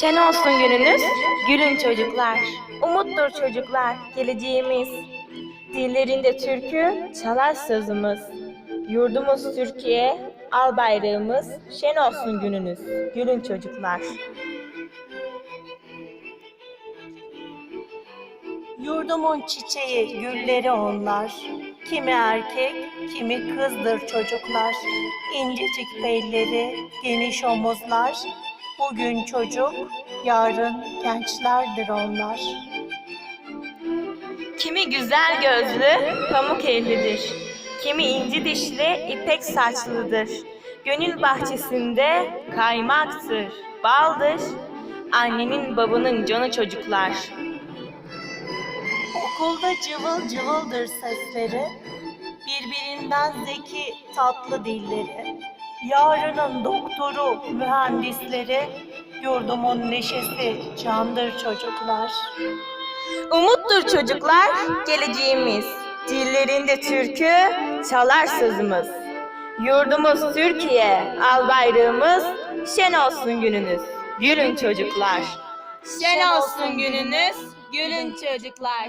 Şen olsun gününüz, gülün çocuklar. Umuttur çocuklar, geleceğimiz. Dillerinde türkü, çalar sözümüz. Yurdumuz Türkiye, al bayrağımız. Şen olsun gününüz, gülün çocuklar. Yurdumun çiçeği, gülleri onlar. Kimi erkek, kimi kızdır çocuklar. İncecik belleri, geniş omuzlar. Bugün çocuk, yarın gençlerdir onlar. Kimi güzel gözlü, pamuk ellidir. Kimi inci dişli, ipek saçlıdır. Gönül bahçesinde kaymaktır, baldır. Annenin babanın canı çocuklar. Okulda cıvıl cıvıldır sesleri, birbirinden zeki tatlı dilleri. Yarının doktoru, mühendisleri, yurdumun neşesi candır çocuklar. Umuttur çocuklar, geleceğimiz. Dillerinde türkü, çalar sözümüz. Yurdumuz Türkiye, al bayrağımız. Şen olsun gününüz, gülün çocuklar. Şen olsun gününüz, gülün çocuklar.